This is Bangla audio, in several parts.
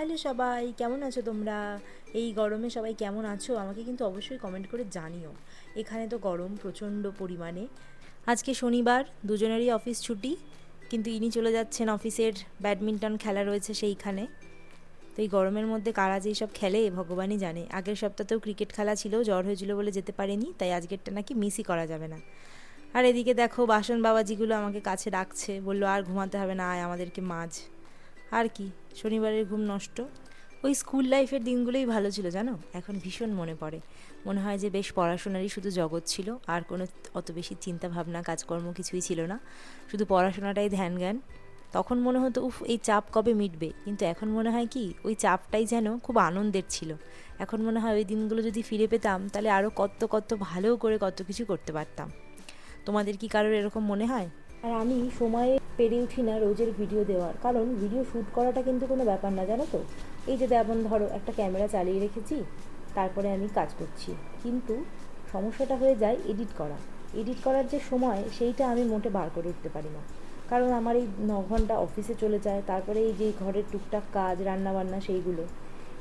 হ্যালো সবাই, কেমন আছো তোমরা? এই গরমে সবাই কেমন আছো? আমাকে কিন্তু অবশ্যই কমেন্ট করে জানিও। এখানে তো গরম প্রচণ্ড পরিমাণে। আজকে শনিবার, দুজনেরই অফিস ছুটি, কিন্তু ইনি চলে যাচ্ছেন অফিসের ব্যাডমিন্টন খেলা রয়েছে সেইখানে। তো এই গরমের মধ্যে কারা যে সব খেলে, ভগবানই জানে। আগের সপ্তাহতেও ক্রিকেট খেলা ছিল, জ্বর হয়েছিল বলে যেতে পারেনি, তাই আজকেরটা নাকি মিসই করা যাবে না। আর এদিকে দেখো, বাসন বাবাজিগুলো আমাকে কাছে ডাকছে বলল, আর ঘুমাতে হবে না, আয় আমাদেরকে মাঝ। আর কি? শনিবারের ঘুম নষ্ট? ওই স্কুল লাইফের দিনগুলোই ভালো ছিল, জানো? এখন ভীষণ মনে পড়ে। মনে হয় যে বেশ পড়াশোনারই শুধু জগৎ ছিল, আর কোনো অত বেশি চিন্তা ভাবনা কাজকর্ম কিছুই ছিল না। শুধু পড়াশোনাটাই ধ্যান জ্ঞান তখন মনে হতো, উফ, এই চাপ কবে মিটবে? কিন্তু এখন মনে হয় কি, ওই চাপটাই যেন খুব আনন্দের ছিল। এখন মনে হয় ওই দিনগুলো যদি ফিরে পেতাম, তাহলে আরও কত কত ভালো করে কত কিছু করতে পারতাম। তোমাদের কি কারোর এরকম মনে হয়? আর আমি সময়ে পেরে উঠি না রোজের ভিডিও দেওয়ার। কারণ ভিডিও শ্যুট করাটা কিন্তু কোনো ব্যাপার না, জানো তো? এই যে যেমন ধরো, একটা ক্যামেরা চালিয়ে রেখেছি, তারপরে আমি কাজ করছি। কিন্তু সমস্যাটা হয়ে যায় এডিট করা। এডিট করার যে সময়, সেইটা আমি মোটে বার করে উঠতে পারি না। কারণ আমার এই ন ঘণ্টা অফিসে চলে যায়, তারপরে এই যে ঘরের টুকটাক কাজ রান্না বান্না সেইগুলো।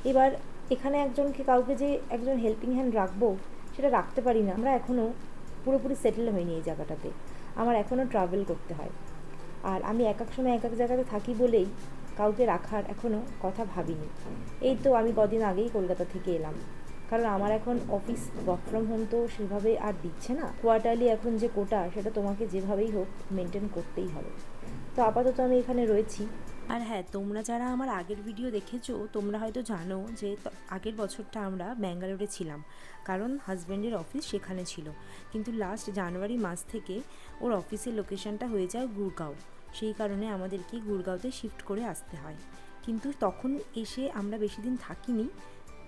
এবার এখানে একজনকে, কাউকে যে একজন হেল্পিং হ্যান্ড রাখব, সেটা রাখতে পারি না। আমরা এখনও পুরোপুরি সেটেল হইনি এই জায়গাটাতে। আমার এখনও ট্রাভেল করতে হয়। আর আমি এক এক সময় এক এক জায়গাতে থাকি বলেই কাউকে রাখার এখনও কথা ভাবিনি। এই তো আমি কদিন আগেই কলকাতা থেকে এলাম। কারণ আমার এখন অফিস ওয়ার্ক ফ্রম হোম তো সেভাবে আর দিচ্ছে না। কোয়ার্টারলি এখন যে কোটা সেটা তোমাকে যেভাবেই হোক মেনটেন করতেই হবে। তো আপাতত আমি এখানে রয়েছি। আর হ্যাঁ তোমরা যারা আমার আগের ভিডিও দেখেছ, তোমরা হয়তো জানো যে আগের বছরটা আমরা ব্যাঙ্গালোরে ছিলাম। কারণ হাজব্যান্ডের অফিস সেখানে ছিল। কিন্তু লাস্ট জানুয়ারি মাস থেকে ওর অফিসের লোকেশনটা হয়ে যায় গুরগাঁও। সেই কারণে আমাদেরকে গুরগাঁওতে শিফট করে আসতে হয়। কিন্তু তখন এসে আমরা বেশি দিন থাকিনি।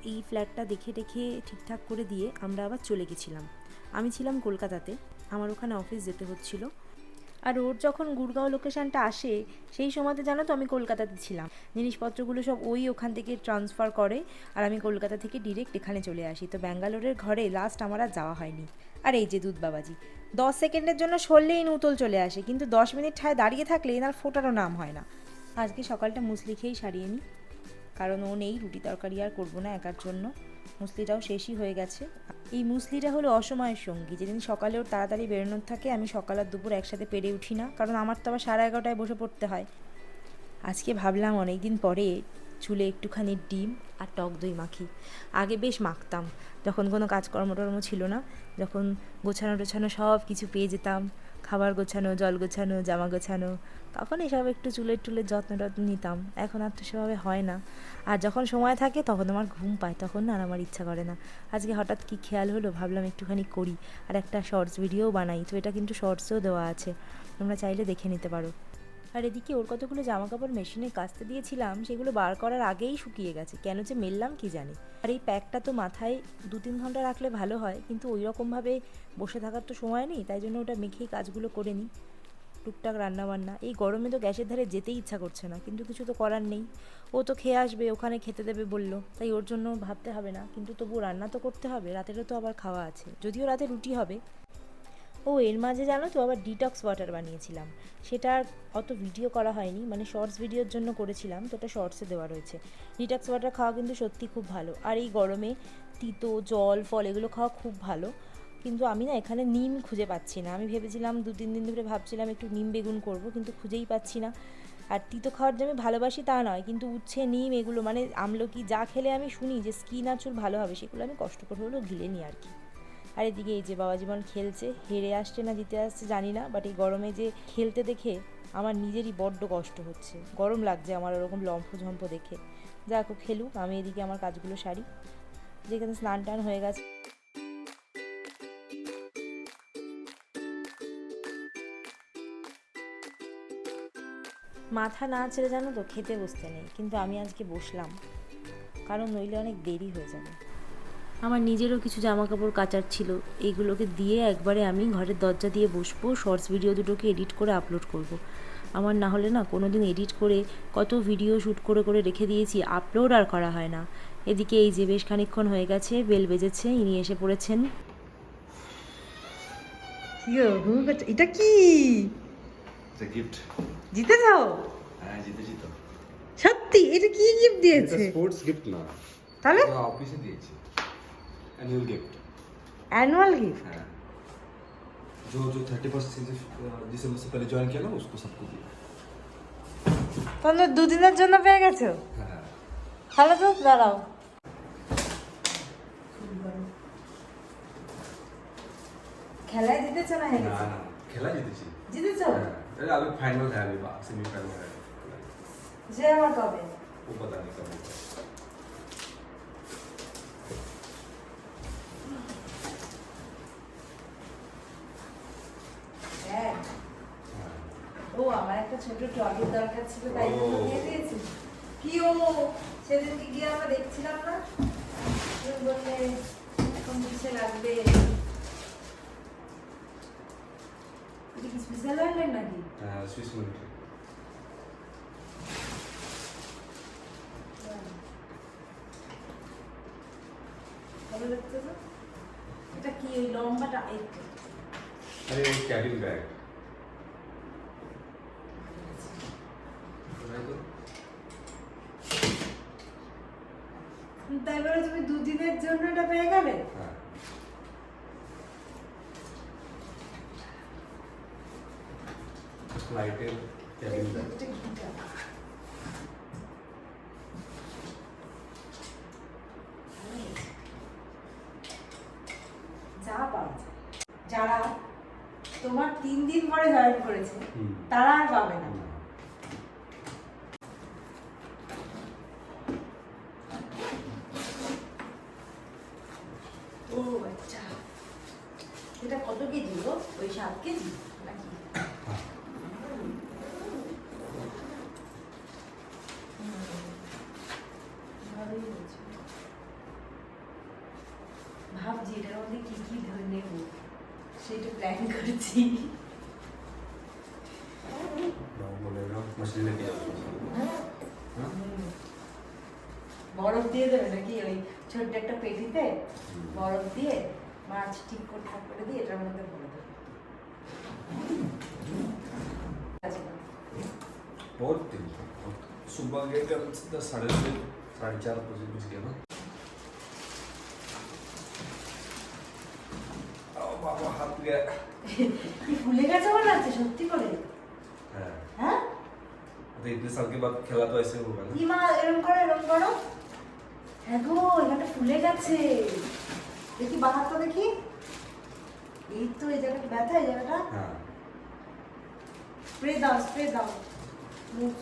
এই ফ্ল্যাটটা দেখে দেখে ঠিকঠাক করে দিয়ে আমরা আবার চলে গেছিলাম। আমি ছিলাম কলকাতাতে। আমার ওখানে অফিস যেতে হচ্ছিল। আর ওর যখন গুড়গাঁও লোকেশনটা আসে, সেই সময়তে জানো তো আমি কলকাতাতে ছিলাম। জিনিসপত্রগুলো সব ওই ওখান থেকে ট্রান্সফার করে আর আমি কলকাতা থেকে ডিরেক্ট এখানে চলে আসি। তো ব্যাঙ্গালোরের ঘরে লাস্ট আমার আর যাওয়া হয়নি। আর এই যে দুধ বাবাজি, দশ সেকেন্ডের জন্য সরলেই নুতল চলে আসে, কিন্তু দশ মিনিট ঠায় দাঁড়িয়ে থাকলে এনার ফোটারও নাম হয় না। আজকে সকালটা মুসলি খেয়েই সারিয়ে নিই, কারণ ও নেই, রুটি তরকারি আর করব না একার জন্য। মুসলিটাও শেষই হয়ে গেছে। এই মুসলিটা হলো অসময়ের সঙ্গী। যেদিন সকালে ওর তাড়াতাড়ি বেরোনোর থাকে, আমি সকাল আর দুপুর একসাথে পেরে উঠি না, কারণ আমার তো আবার সাড়ে এগারোটায় বসে পড়তে হয়। আজকে ভাবলাম অনেক দিন পরে চুলে একটুখানি ডিম আর টক দই মাখি। আগে বেশ মাখতাম, যখন কোনো কাজকর্ম টর্ম ছিল না, যখন গোছানো টোছানো সব কিছু পেয়ে যেতাম। খাবার গোছানো, জল গোছানো, জামা গোছানো, তখন এসব একটু চুলের টুলের যত্ন টত্ন নিতাম। এখন আর তো সেভাবে হয় না। আর যখন সময় থাকে তখন আমার ঘুম পায়, তখন না আর আমার ইচ্ছা করে না। আজকে হঠাৎ কি খেয়াল হলো ভাবলাম একটুখানি করি। আর একটা শর্টস ভিডিও বানাই, তো এটা কিন্তু শর্টসেও দেওয়া আছে। তোমরা চাইলে দেখে নিতে পারো। আর এদিকে ওর কতগুলো জামা কাপড় মেশিনে কাচতে দিয়েছিলাম, সেগুলো বার করার আগেই শুকিয়ে গেছে। কেন যে মেললাম কি জানি। আর এই প্যাকটা তো মাথায় দু তিন ঘণ্টা রাখলে ভালো হয়, কিন্তু ওই রকমভাবে বসে থাকার তো সময় নেই, তাই জন্য ওটা মেখেই কাজগুলো করে নিই। টুকটাক রান্না বান্না এই গরমে তো গ্যাসের ধারে যেতেই ইচ্ছা করছে না, কিন্তু কিছু তো করার নেই। ও তো খেয়ে আসবে, ওখানে খেতে দেবে বলল, তাই ওর জন্য ভাবতে হবে না, কিন্তু তবু রান্না তো করতে হবে, রাতেরও তো আবার খাওয়া আছে, যদিও রাতে রুটি হবে। ও এর মাঝে জানো তো আবার ডিটক্স ওয়াটার বানিয়েছিলাম। সেটা আর অত ভিডিও করা হয়নি মানে শর্টস ভিডিওর জন্য করেছিলাম, তো ওটা শর্টসে দেওয়া রয়েছে। ডিটক্স ওয়াটার খাওয়া কিন্তু সত্যি খুব ভালো। আর এই গরমে তিতো, জল, ফল এগুলো খাওয়া খুব ভালো। কিন্তু আমি না এখানে নিম খুঁজে পাচ্ছি না। আমি ভেবেছিলাম দু তিন দিন ধরে ভাবছিলাম একটু নিম বেগুন করব, কিন্তু খুঁজেই পাচ্ছি না। আর তিতো খাওয়ার যে আমি ভালোবাসি তা নয়, কিন্তু উচ্ছে, নিম এগুলো মানে আমলকি যা খেলে আমি শুনি যে স্কিন আর চুল ভালো হবে, সেগুলো আমি কষ্ট করে হলেও গিলে নিই আর কি। আর এদিকে এই যে বাবা জীবন খেলছে, হেরে আসছে না জিতে আসছে জানি না বাট এই গরমে যে খেলতে দেখে আমার নিজেরই বড্ড কষ্ট হচ্ছে। গরম লাগছে আমার ওরকম লম্ফ লম্ফঝম্প দেখে। যাক ও খেলুক, আমি এদিকে আমার কাজগুলো সারি। যেখানে স্নান টান হয়ে গেছে। মাথা না ছেড়ে জানো তো খেতে বসতে নেই, কিন্তু আমি আজকে বসলাম। কারণ নইলে অনেক দেরি হয়ে যাবে। আমার নিজেরও কিছু জামা কাপড় কাচার ছিল। এইগুলোকে দিয়ে একবারে আমি ঘরের দরজা দিয়ে বসবো শর্টস ভিডিও দুটোকে এডিট করে আপলোড করব। আমার না হলে না কোনো দিন এডিট করে কত ভিডিও শ্যুট করে করে রেখে দিয়েছি আপলোড আর করা হয় না। এদিকে এই যে বেশ খানিকক্ষণ হয়ে গেছে বেল বেজেছে ইনি এসে পড়েছেন। এটা কি? গিফট জিতে যাও। হ্যাঁ সত্যি এটা কি গিফট দিয়েছে? স্পোর্টস গিফট না। তাহলে? অফিসে দিয়েছে। অ্যানুয়াল गिफ्ट অ্যানুয়াল গিফট हाँ जो जो थर्टी फर्स्ट दिसंबर से पहले ज्वाइन किया ना उसको सबको दिया তোমরা দুদিনের জন্য পেয়ে গেছো हाँ তাহলে তো দাঁড়াও খেলায় জিতেছো না হেরেছো ना ना खेला जीती थी জিতেছো हाँ, अरे अभी फाइनल है अभी सेमीफाइनल है সে আমার কবে वो पता नहीं कब একটা ছোট ট্রলির দরকার ছিল তাই জন্য দিয়েছি। কি ও সেদিনকে গিয়ে আমরা দেখছিলাম না? বললে এখন কিসে লাগবে? এটা কি লম্বাটা আরে ক্যাবিন ব্যাগ ঈদের জন্য এটা পেয়ে গেলে? যা পাওয়া যায়। যারা তোমার তিন দিন পরে জয়েন করেছে তারা আর পাবে না। আচ্ছা। এটা কত ভাবছি এটার মধ্যে কি কি ধরে নেব। সেটা প্ল্যান করছি। মশলা লেগে যাব হ্যাঁ? বরফ দিয়ে দেবে নাকি ওই ছোট্ট একটা পেটিতে হুম। বরফ দিয়ে মাছ ঠিক করে ঠাক করে দিয়ে এটার মধ্যে ভরে দেবে আচ্ছা, बहुत दिन सुबह गए थे हम दस साढ़े छः साढ़े चार बजे बज गया ना आओ बाबा हाथ गया কি ফুলে গেছে মনে আছে সত্যি করে हाँ হ্যাঁ तो इतने साल के बाद खेला तो ऐसे होगा ना কি মা এরকম করো এরকম করো হ্যাঁ গো এখানটা ফুলে গেছে। দেখি বাহারটা দেখি। এই তো এই জায়গাটা ব্যথা এই জায়গাটা। স্প্রে দাও স্প্রে দাও। মুখ